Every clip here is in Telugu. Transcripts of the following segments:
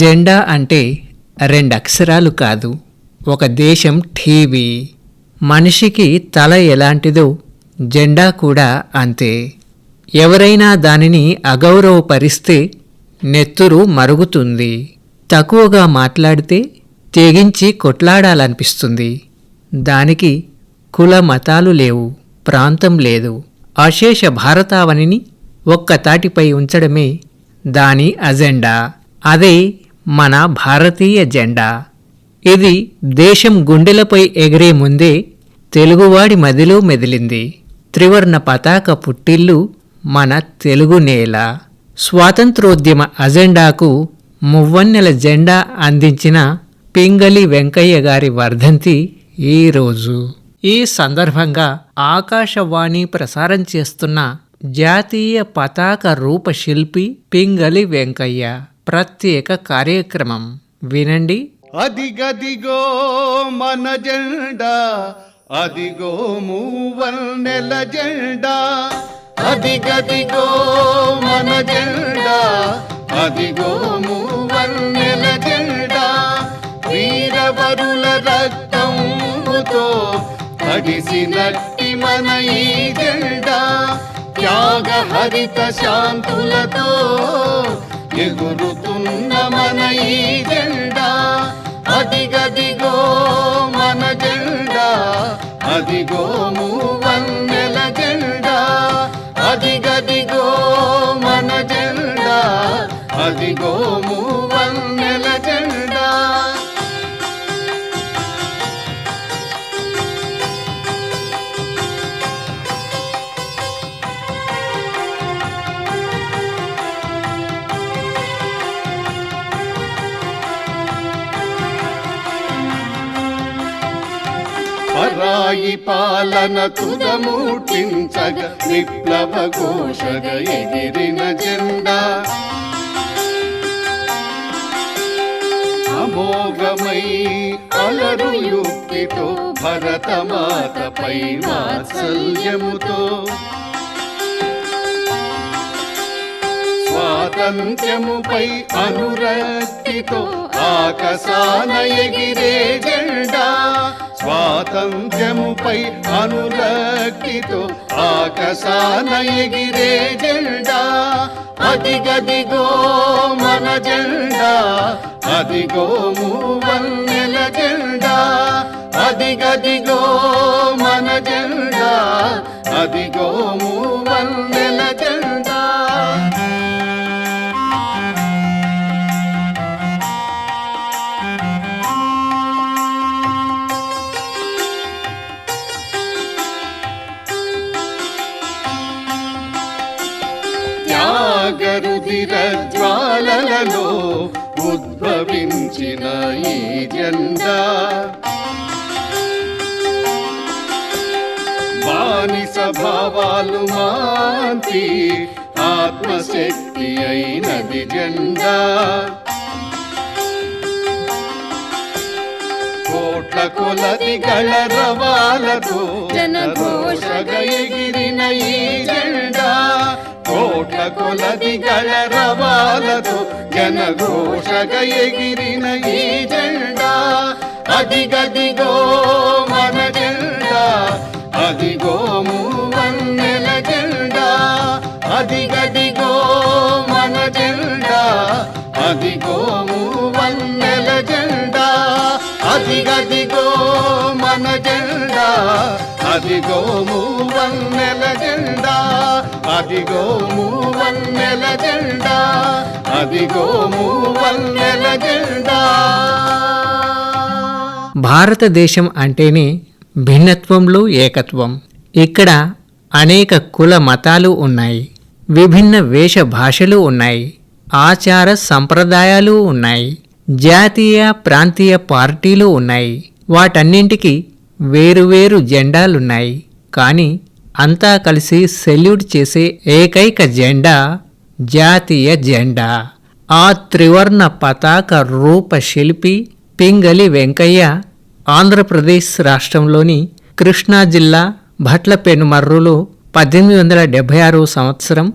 జెండా అంటే రెండు అక్షరాలు కాదు ఒక దేశం టీవీ మనిషికి తల ఎలాంటిదో జెండా కూడా అంతే. ఎవరైనా దానిని అగౌరవపరిస్తే నెత్తురు మరుగుతుంది. తక్కువగా మాట్లాడితే తెగించి కొట్లాడాలనిపిస్తుంది. దానికి కుల మతాలు లేవు ప్రాంతం లేదు. అశేష భారతావనిని ఒక్క తాటిపై ఉంచడమే దాని అజెండా. అదే మన భారతీయ జెండా. ఇది దేశం గుండెలపై ఎగిరే ముందే తెలుగువాడి మదిలో మెదిలింది. త్రివర్ణ పతాక పుట్టిల్లు మన తెలుగు నేల. స్వాతంత్రోద్యమ అజెండాకు మువ్వన్నెల జెండా అందించిన పింగళి వెంకయ్య గారి వర్ధంతి ఈరోజు ఈ సందర్భంగా ఆకాశవాణి ప్రసారం చేస్తున్న జాతీయ పతాక రూపశిల్పి పింగళి వెంకయ్య. ప్రత్యేక కార్యక్రమం. వినండి. అదిగదిగో మన జెండా అదిగో మూవన్నెల జెండా. అదిగదిగో మన జెండా అదిగో మూవన్నెల జెండా. వీరవరుల రక్తముతో తడిసినట్టి మన ఈ జెండా. త్యాగ హరిత శాంతులతో ఎగురుతున్న మన ఈ జెండా అదిగదిగో మన జెండా అదిగో మూవ పరాయి పాలన తుదమూటించగ విప్లవ ఘోషగ ఎగిరిన జెండా. అమోఘమై అలరు యుక్తితో భరతమాతపై వాత్సల్యముతో. స్వాతంత్ర్యముపై అనురక్తితో ఆకసాన ఎగిరే జెండా. స్వాతంత్ర్యముపై అనురక్తితో ఆకాశాన ఎగిరే జెండా. అదిగదిగో మన జెండా. అదిగో మూవన్నెల జెండా. అదిగదిగో మన జెండా. అదిగో మూవల్ జ్వాలలలో ఉద్భవించిన ఈ జెండా. బానిస భావాలు మాంతి ఆత్మశక్తి అయినది జెండా. కోట్ల కొలది గళ రవాలతో జనఘోషగ ఎగిరిన ఈ జెండా. కోట్ల కొలది గళ రవాలతో జనఘోషగ ఎగిరిన ఈ జెండా. అదిగదిగో మన జెండా అదిగో మూవన్నెల జెండా. అదిగదిగో మన జెండా అదిగో మూవన్నెల జెండా. అదిగదిగో మన జెండా అదిగో మూవన్నెల జెండా అదిగో మూవన్నెల జెండా అదిగో మూవన్నెల జెండా. భారతదేశం అంటేనే భిన్నత్వంలో ఏకత్వం. ఇక్కడ అనేక కుల మతాలు ఉన్నాయి విభిన్న వేష భాషలు ఉన్నాయి ఆచార సంప్రదాయాలు ఉన్నాయి జాతీయ ప్రాంతీయ పార్టీలు ఉన్నాయి. వాటన్నింటికి వేరువేరు జెండాలున్నాయి. కానీ అంతా కలిసి సెల్యూట్ చేసే ఏకైక జెండా జాతీయ జెండా. ఆ త్రివర్ణ పతాక రూప శిల్పి పింగలి వెంకయ్య ఆంధ్రప్రదేశ్ రాష్ట్రంలోని కృష్ణా జిల్లా భట్లపెనుమర్రులో పద్దెనిమిది వందల డెబ్బై ఆరవ సంవత్సరం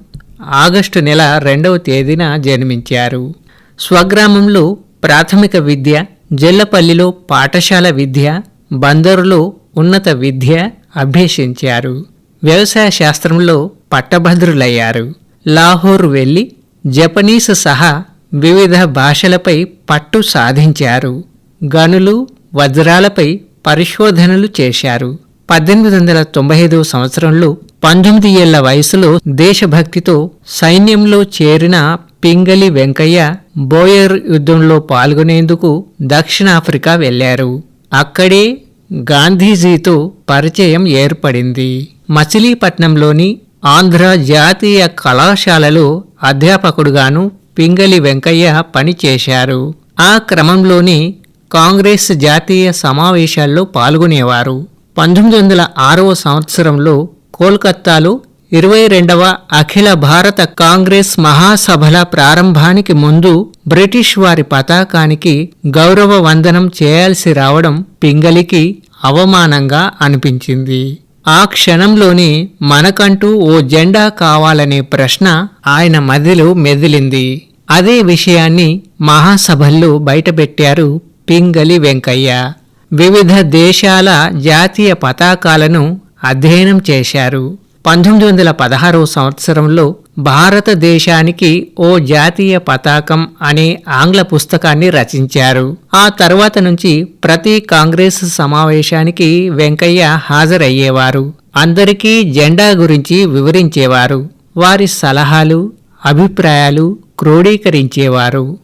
ఆగస్టు నెల రెండవ తేదీన జన్మించారు. స్వగ్రామంలో ప్రాథమిక విద్య జల్లపల్లిలో పాఠశాల విద్య బందరులో ఉన్నత విద్య అభ్యసించారు. వ్యవసాయ శాస్త్రంలో పట్టభద్రులయ్యారు. లాహోర్ వెళ్ళి జపనీస్ సహా వివిధ భాషలపై పట్టు సాధించారు. గనులు వజ్రాలపై పరిశోధనలు చేశారు. పద్దెనిమిది వందల తొంభై ఐదవ సంవత్సరంలో పంతొమ్మిది ఏళ్ళ వయసులో దేశభక్తితో సైన్యంలో చేరిన పింగలి వెంకయ్య బోయర్ యుద్ధంలో పాల్గొనేందుకు దక్షిణాఫ్రికా వెళ్ళారు అక్కడే గాంధీజీతో పరిచయం ఏర్పడింది. మచిలీపట్నంలోని ఆంధ్ర జాతీయ కళాశాలలో అధ్యాపకుడుగాను పింగళి వెంకయ్య పనిచేశారు. ఆ క్రమంలోనే కాంగ్రెస్ జాతీయ సమావేశాల్లో పాల్గొనేవారు. పంతొమ్మిది వందల ఆరవ సంవత్సరంలో కోల్కత్తాలో ఇరవై రెండవ అఖిల భారత కాంగ్రెస్ మహాసభల ప్రారంభానికి ముందు బ్రిటిష్ వారి పతాకానికి గౌరవ వందనం చేయాల్సి రావడం పింగలికి అవమానంగా అనిపించింది. ఆ క్షణంలోనే మనకంటూ ఓ జెండా కావాలనే ప్రశ్న ఆయన మదిలో మెదిలింది. అదే విషయాన్ని మహాసభల్లో బయటపెట్టారు పింగలి వెంకయ్య. వివిధ దేశాల జాతీయ పతాకాలను అధ్యయనం చేశారు. పంతొమ్మిది వందల పదహారవ సంవత్సరంలో భారతదేశానికి ఓ జాతీయ పతాకం అనే ఆంగ్ల పుస్తకాన్ని రచించారు. ఆ తర్వాత నుంచి ప్రతి కాంగ్రెస్ సమావేశానికి వెంకయ్య హాజరయ్యేవారు. అందరికీ జెండా గురించి వివరించేవారు. వారి సలహాలు అభిప్రాయాలు క్రోడీకరించేవారు.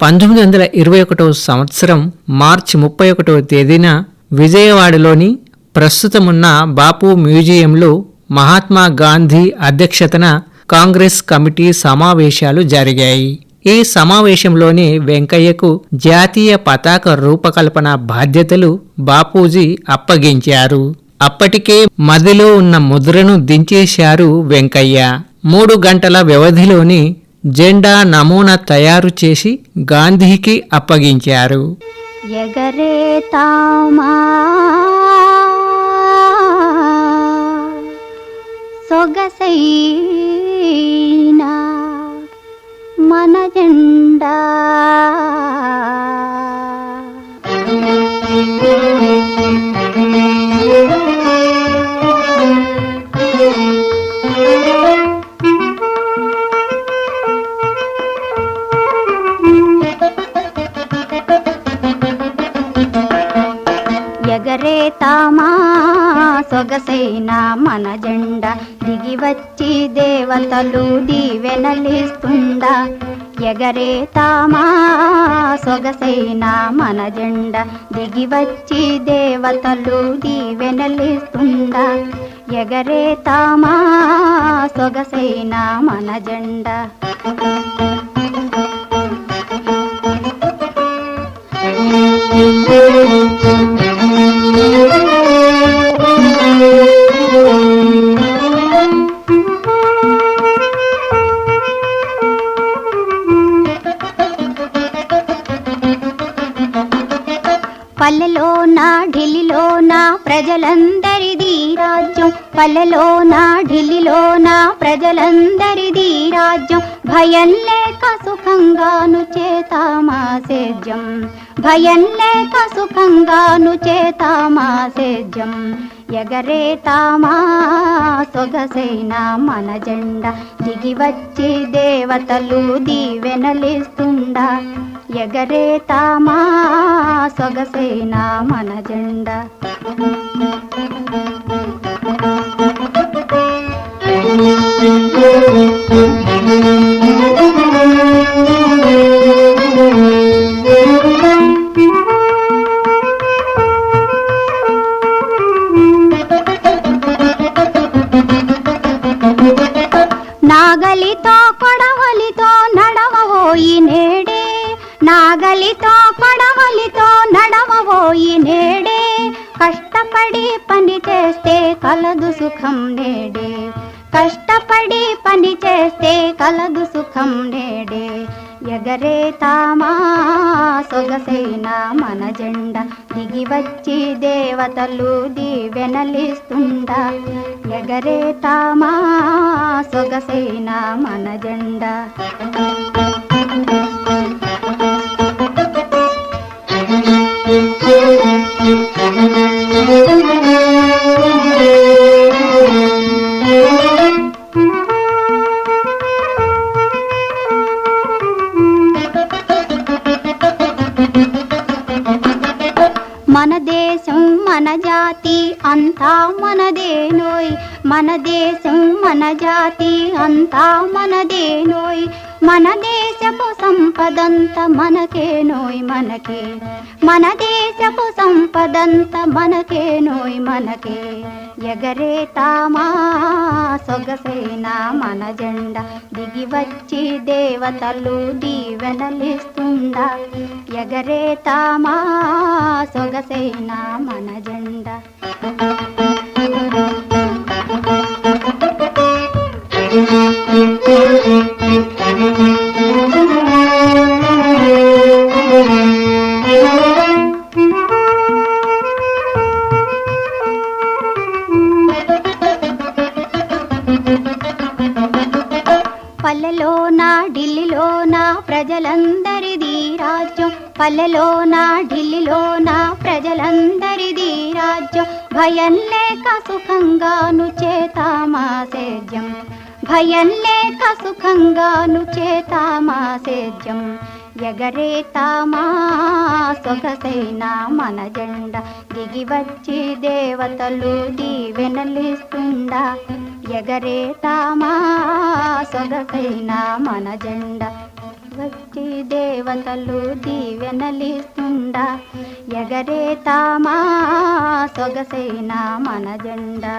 పంతొమ్మిది వందల ఇరవై ఒకటవ సంవత్సరం మార్చి ముప్పై ఒకటవ తేదీన విజయవాడలోని ప్రస్తుతమున్న బాపు మ్యూజియంలో మహాత్మా గాంధీ అధ్యక్షతన కాంగ్రెస్ కమిటీ సమావేశాలు జరిగాయి. ఈ సమావేశంలోనే వెంకయ్యకు జాతీయ పతాక రూపకల్పన బాధ్యతలు బాపూజీ అప్పగించారు. అప్పటికే మదిలో ఉన్న ముద్రను దించేశారు వెంకయ్య. మూడు గంటల వ్యవధిలోని జెండా నమూనా తయారు చేసి గాంధీకి అప్పగించారు. ఎగరేతామా సొగసైనా. మన జెండా. ఎగరేతామా సొగసైన మన జెండా దిగి వచ్చి దేవతలు దీవెనలిస్తుండా ఎగరేతామా? సొగసైన మన జెండా దిగి వచ్చి దేవతలు దీవెనలిస్తుండా ఎగరేతామా? సొగసైన మన జెండా. ప్రజలందరిది రాజ్యం పల్లెలోన ఢిల్లీలోన ప్రజలందరిది రాజ్యం భయం లేక సుఖంగాను చేతామా సేద్యం? భయం లేక సుఖంగాను చేతామా సేద్యం? ఎగరేతామా సొగసైన మన జెండా? దిగి వచ్చి దేవతలు దీవెనలిస్తుండా ఎగరేతామా సొగసేనా మన జెండా. తమనకే నోయ్ మనకే. మన దేశపు సంపదంత మనకేనోయ్ మనకే. ఎగరే తామా సొగసైన మన జెండా. దిగి వచ్చి దేవతలు దీవెనలిస్తుండా. ఎగరేతామా సొగసైన మన జెండా. పల్లెలోన దేవతలు దీవెనలిస్తుండా ఎగరేతామా సొగసైన మన జెండా. వచ్చి దేవతలు దీవెనలిస్తుండా ఎగరేతామా సొగసైన మన జెండా.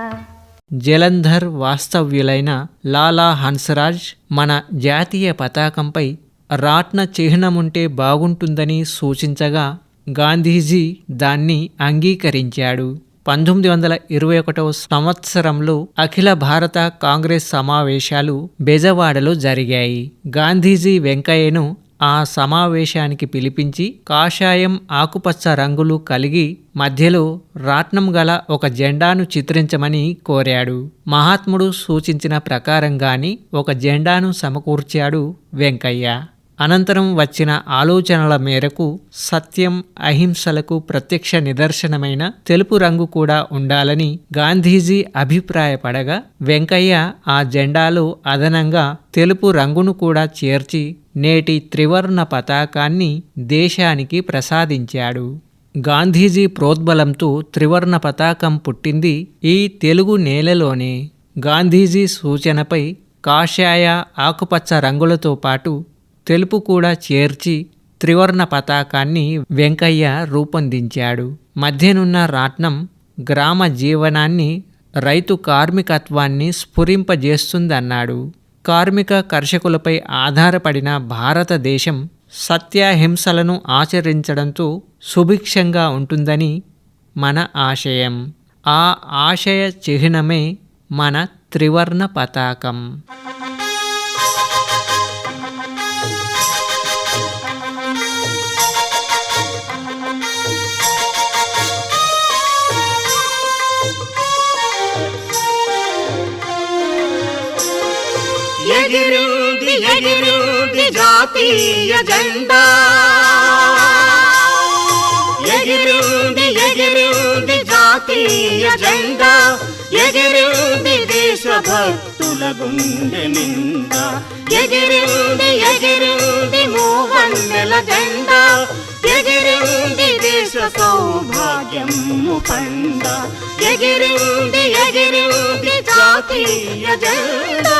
జలంధర్ వాస్తవ్యులైన లాలా హన్సరాజ్ మన జాతీయ పతాకంపై రాట్న చిహ్నముంటే బాగుంటుందని సూచించగా గాంధీజీ దాన్ని అంగీకరించాడు. పంతొమ్మిది వందల ఇరవై ఒకటవ సంవత్సరంలో అఖిల భారత కాంగ్రెస్ సమావేశాలు బెజవాడలో జరిగాయి. గాంధీజీ వెంకయ్యను ఆ సమావేశానికి పిలిపించి కాషాయం ఆకుపచ్చ రంగులు కలిగి మధ్యలో రాట్నం గల ఒక జెండాను చిత్రించమని కోరాడు. మహాత్ముడు సూచించిన ప్రకారంగాని ఒక జెండాను సమకూర్చాడు వెంకయ్య. అనంతరం వచ్చిన ఆలోచనల మేరకు సత్యం అహింసలకు ప్రత్యక్ష నిదర్శనమైన తెలుపు రంగు కూడా ఉండాలని గాంధీజీ అభిప్రాయపడగా వెంకయ్య ఆ జెండాలో అదనంగా తెలుపు రంగును కూడా చేర్చి నేటి త్రివర్ణ పతాకాన్ని దేశానికి ప్రసాదించాడు. గాంధీజీ ప్రోద్బలంతో త్రివర్ణ పతాకం పుట్టింది ఈ తెలుగు నేలలోనే. గాంధీజీ సూచనపై కాషాయ ఆకుపచ్చ రంగులతో పాటు తెలుపు కూడా చేర్చి త్రివర్ణ పతాకాన్ని వెంకయ్య రూపొందించాడు. మధ్యనున్న రాట్నం గ్రామ జీవనాన్ని రైతు కార్మికత్వాన్ని స్ఫురింపజేస్తుందన్నాడు. కార్మిక కర్షకులపై ఆధారపడిన భారతదేశం సత్యాహింసలను ఆచరించడంతో సుభిక్షంగా ఉంటుందని మన ఆశయం. ఆ ఆశయ చిహ్నమే మన త్రివర్ణ పతాకం. ఎగిరింది ఎగిరింది జాతీయ జెండా. ఎగిరింది ఎగిరింది జాతీయ జెండా. ఎగిరింది దేశభక్తుల గుండె నిండా. ఎగిరింది ఎగిరింది మూవన్నెల జెండా. ఎగిరింది దేశ సౌభాగ్యము పండ. ఎగిరింది ఎగిరింది జాతీయ జెండా.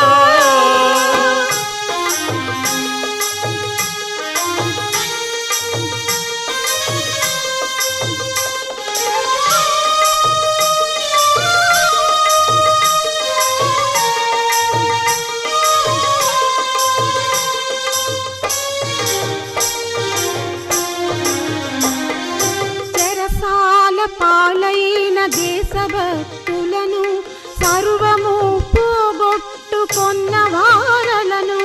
దేశభక్తులను సర్వము పోగొట్టుకొన్న వారలను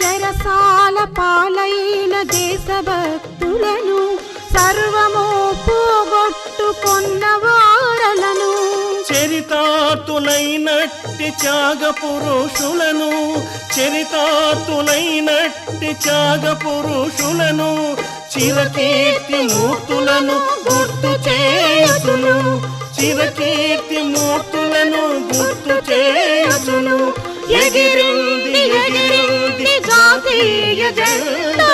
చెరసాల పాలైన దేశభక్తులను సర్వము పోగొట్టుకొన్న వారలను చరితార్థులైనట్టి త్యాగ పురుషులను చరితార్థులైనట్టి త్యాగ పురుషులను చిరకీర్తి మూర్తులను గుర్తు చేసును చిరకీర్తి మూర్తులను గుర్తు చేసును ఎగిరింది ఎగిరింది జాతీయ జెండా.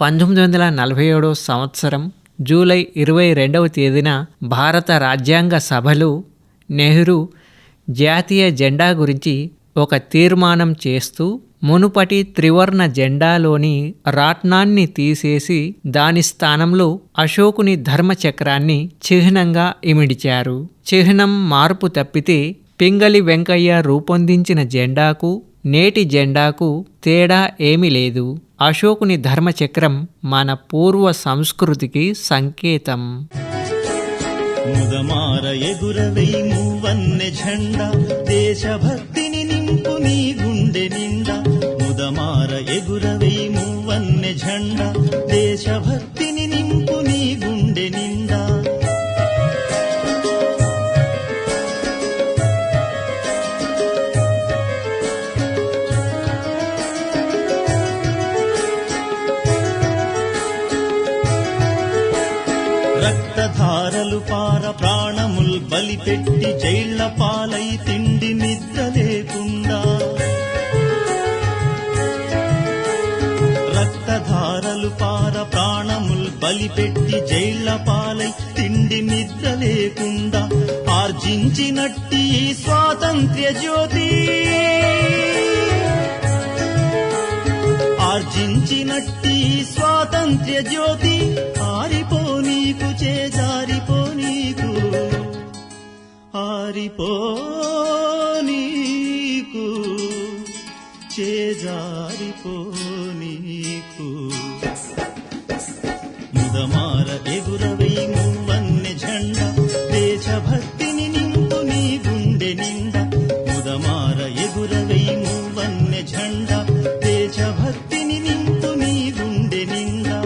పంతొమ్మిది వందల నలభై ఏడో సంవత్సరం జూలై ఇరవై రెండవ తేదీన భారత రాజ్యాంగ సభలు నెహ్రూ జాతీయ జెండా గురించి ఒక తీర్మానం చేస్తూ మునుపటి త్రివర్ణ జెండాలోని రాట్నాన్ని తీసేసి దాని స్థానంలో అశోకుని ధర్మచక్రాన్ని చిహ్నంగా ఇమిడిచారు. చిహ్నం మార్పు తప్పితే పింగళి వెంకయ్య రూపొందించిన జెండాకు నేటి జెండాకు తేడా ఏమీ లేదు. అశోకుని ధర్మచక్రం మన పూర్వ సంస్కృతికి సంకేతం. ముదమార ఎగురవై మూవన్నె జెండా దేశభక్తి నింపు నీ గుండె నిండా ముదమార ఎగురవై మూవన్నె ఝండా దేశభక్తిని నింపు నీ గుండె నిండా. రక్తధారలు పార ప్రాణముల్ బలిపెట్టి జైళ్ళ పాలై తిండి నిద్ర రక్తధారలు పార ప్రాణముల్ బలిపెట్టి జైళ్ళ పాలై తిండి నిద్ర లేకుండా ఆర్జించినట్టి స్వాతంత్ర్య జ్యోతి. ఆర్జించినట్టి స్వాతంత్ర్య జ్యోతి ఆరిపో నీకు చేజారిపో నీకు ఆరిపో నీకు చేజారిపో ముదమార ఎగురవై మూవన్నె ఝండా దేశభక్తిని నింపు నీ గుండె నిండా. ముదమార ఎగురవై మూవన్నె ఝండా దేశభక్తిని నింపు నీ గుండె నిండా.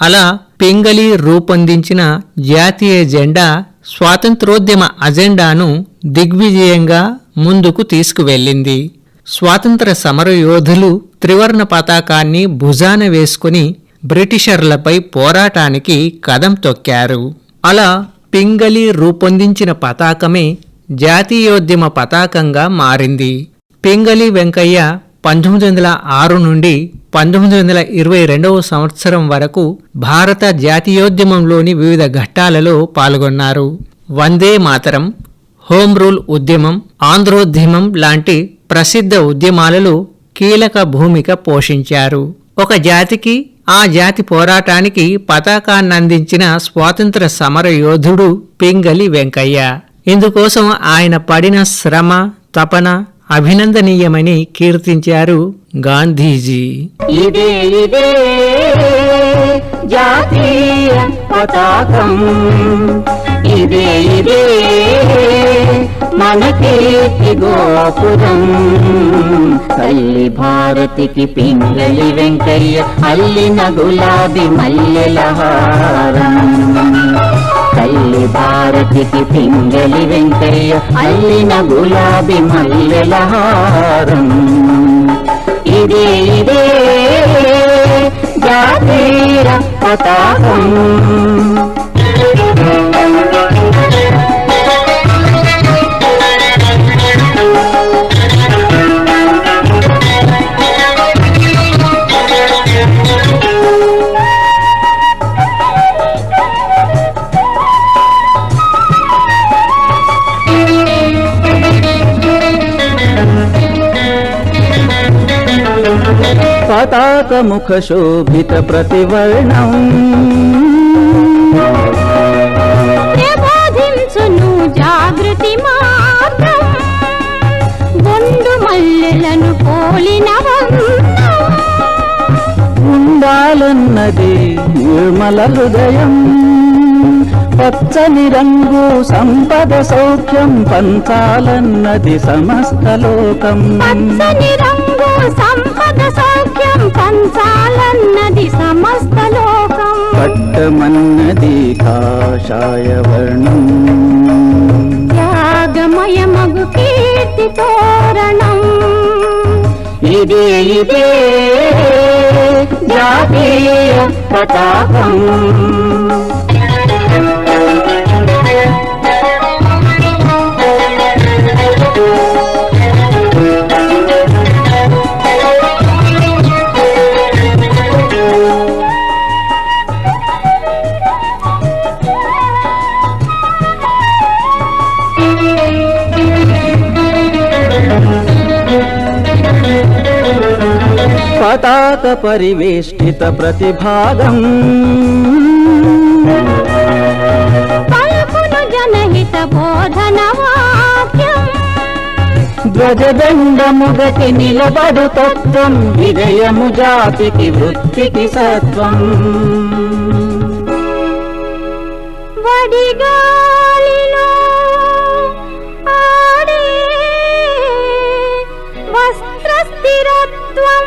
అలా పింగళి రూపొందించిన జాతీయ జెండా స్వాతంత్రోద్యమ అజెండాను దిగ్విజయంగా ముందుకు తీసుకువెళ్ళింది. స్వాతంత్ర సమరయోధులు త్రివర్ణ పతాకాన్ని భుజాన వేసుకుని బ్రిటిషర్లపై పోరాటానికి కదం తొక్కారు. అలా పింగళి రూపొందించిన పతాకమే జాతీయోద్యమ పతాకంగా మారింది. పింగళి వెంకయ్య పంతొమ్మిది వందల ఆరు నుండి పంతొమ్మిది వందల ఇరవై రెండవ సంవత్సరం వరకు భారత జాతీయోద్యమంలోని వివిధ ఘట్టాలలో పాల్గొన్నారు. వందే మాతరం హోం రూల్ ఉద్యమం ఆంధ్రోద్యమం లాంటి ప్రసిద్ధ ఉద్యమాలలో కీలక భూమిక పోషించారు. ఒక జాతికి ఆ జాతి పోరాటానికి పతాకాన్నందించిన స్వాతంత్ర సమర యోధుడు పింగళి వెంకయ్య. ఇందుకోసం ఆయన పడిన శ్రమ తపన అభినందనీయమని కీర్తించారు గాంధీజీ. ఇదే ఇదే జాతీయ పతాకం. ఇదే ఇదే మన కీర్తి గోపురం తల్లి భారతికి పింగళి వెంకయ్య అల్లిన గులాబీ మల్లెల హారం. తల్లి భారతికి పింగళి వెంకయ్య అల్లిన గులాబీ మల్లెల హారం. ఇదే ఇదే జాతీయ పతాకం. పతాకముఖ శోభిత ప్రతివర్ణం. ప్రబోధించును జాగృతి గుండు మల్లెలను పోలిన. ఉండాలన్నది నిర్మల హృదయం. పచ్చని రంగు సంపద సౌఖ్యం పంచాలన్నది సమస్త లోకం. పచ్చని సౌఖ్యం పంచాలన్నది సమస్త లోకం. పట్టమన్నది కాషాయ వర్ణం త్యాగమయమగు కీర్తి తోరణం. ఇదే ఇదే జాతీయ పతాకం పతాక పరివేష్టిత ప్రతిభాగం. జనహిత బోధన వాక్యం. ధ్వజదండముగటి నిలబడు తత్వం విజయము జాతికి వృత్తికి సత్వం. వడిగాలిలో ఆడే వస్త్ర స్థిరత్వం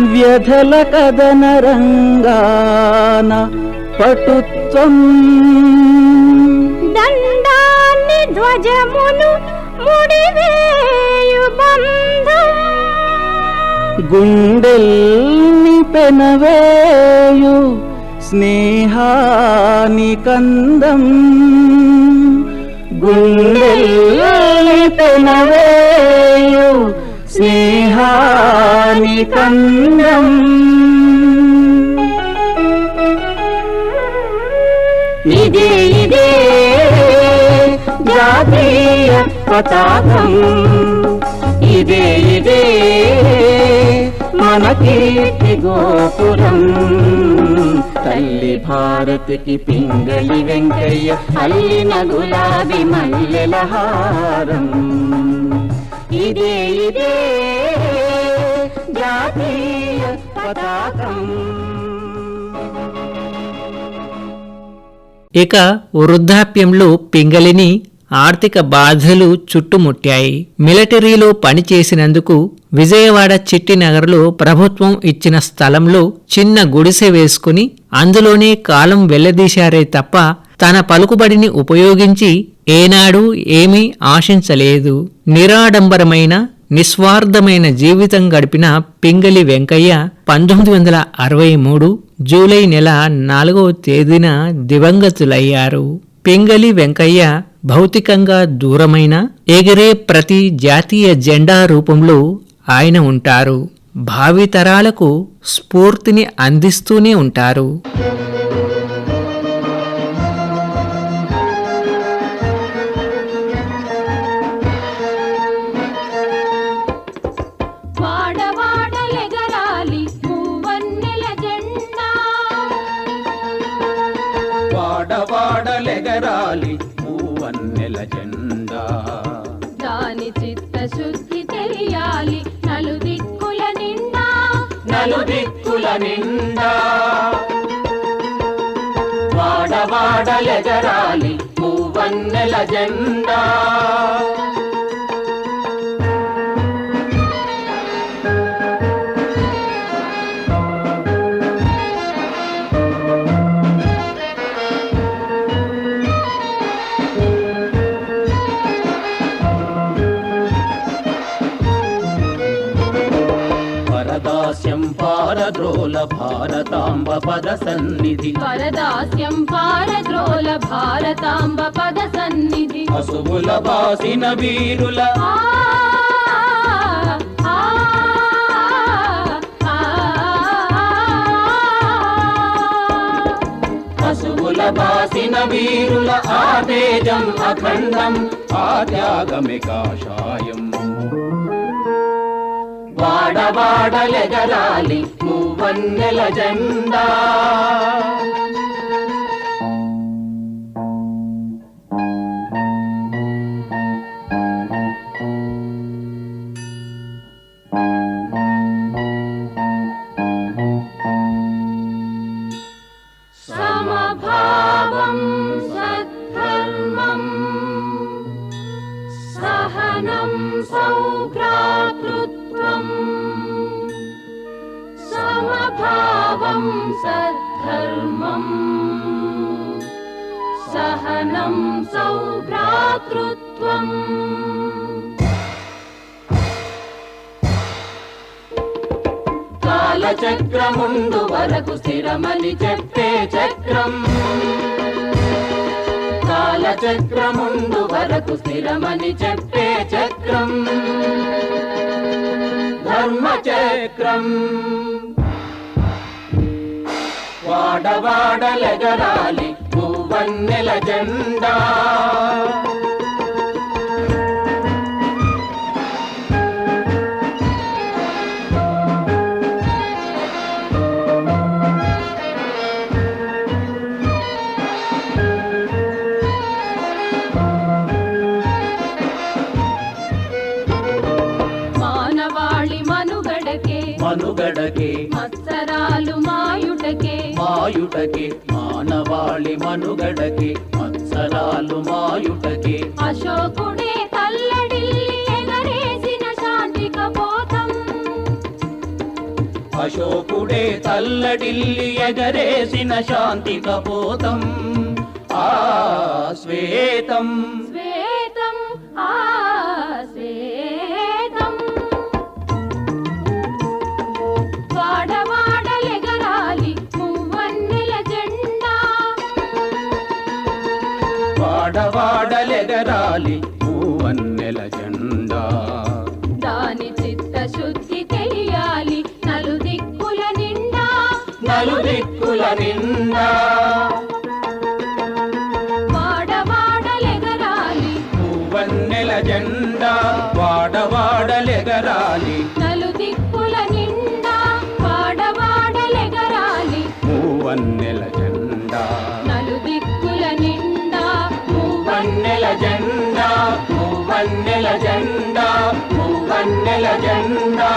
వ్యధల కదన రంగాన పటుత్వం. దండాన్ని ధ్వజమును ముడివేయు బంధం. గుండెల్ని పెనవేయు స్నేహాని కందం. గుండెల్ని పెనవేయు స్నేహాని కందం. ఇదే ఇదే జాతీయ పతాకం. ఇదే ఇదే మన కీర్తి గోపురం. తల్లి భారతికి పింగళి వెంకయ్య అల్లిన గులాబీ మల్లెల హారం. ఇదే ఇదే జాతీయ పతాకం. ఇక వృద్ధాప్యంలో పింగళిని ఆర్థిక బాధలు చుట్టుముట్టాయి. మిలిటరీలో పనిచేసినందుకు విజయవాడ చిట్టినగర్లో ప్రభుత్వం ఇచ్చిన స్థలంలో చిన్న గుడిసె వేసుకుని అందులోనే కాలం వెళ్ళదీశారే తప్ప తన పలుకుబడిని ఉపయోగించి ఏనాడు ఏమీ ఆశించలేదు. నిరాడంబరమైన నిస్వార్థమైన జీవితం గడిపిన పింగళి వెంకయ్య పంతొమ్మిది వందల అరవై మూడు జూలై నెల నాలుగవ తేదీన దివంగతులయ్యారు. పింగళి వెంకయ్య భౌతికంగా దూరమైన ఎగిరే ప్రతి జాతీయ జెండా రూపంలో ఆయన ఉంటారు. భావితరాలకు స్ఫూర్తిని అందిస్తూనే ఉంటారు. నిండా. వాడవాడలెగరాలి పూవన్నెల జెండా. భారతాంబ పద సన్నిధి వరదాస్యం పారద్రోల భారతాంబ పద సన్నిధి పశువుల బాసిన వీరుల పశువుల బాసిన వీరుల అఖండం ఆ త్యాగమే కాషాయం వాడవాడలెగరాలి మూవన్నెల జెండా. సమభావం సహనం సౌభ్రాతృత్వం కాలచక్రముండు వరకు స్థిరమని చెప్పే చక్రం. కాలచక్రముందు వరకు స్థిరమని చెప్పే చక్రం. ధర్మచక్రం. వాడవాడలెగరాలి పువ్వన్నెల జెండా. మాయుటకే మానవాళి మనుగడకే మత్సరాలు మాయుటకే. అశోకుడే తల్లడిల్లి ఎగరేసిన శాంతి కపోతం అశోకుడే తల్లడిల్లి ఎగరేసిన శాంతి కపోతం ఆ శ్వేతం వాడవాడలెగరాలి పూవన్నెల జెండా. దాని చిత్తశుద్ధి తెలియాలి నలుదిక్కుల నిండా. నలుదిక్కుల నిండా. వాడవాడలెగరాలి పూవన్నెల జెండా వాడవాడలెగరాలి కన్నెల జెండా కన్నెల జెండా.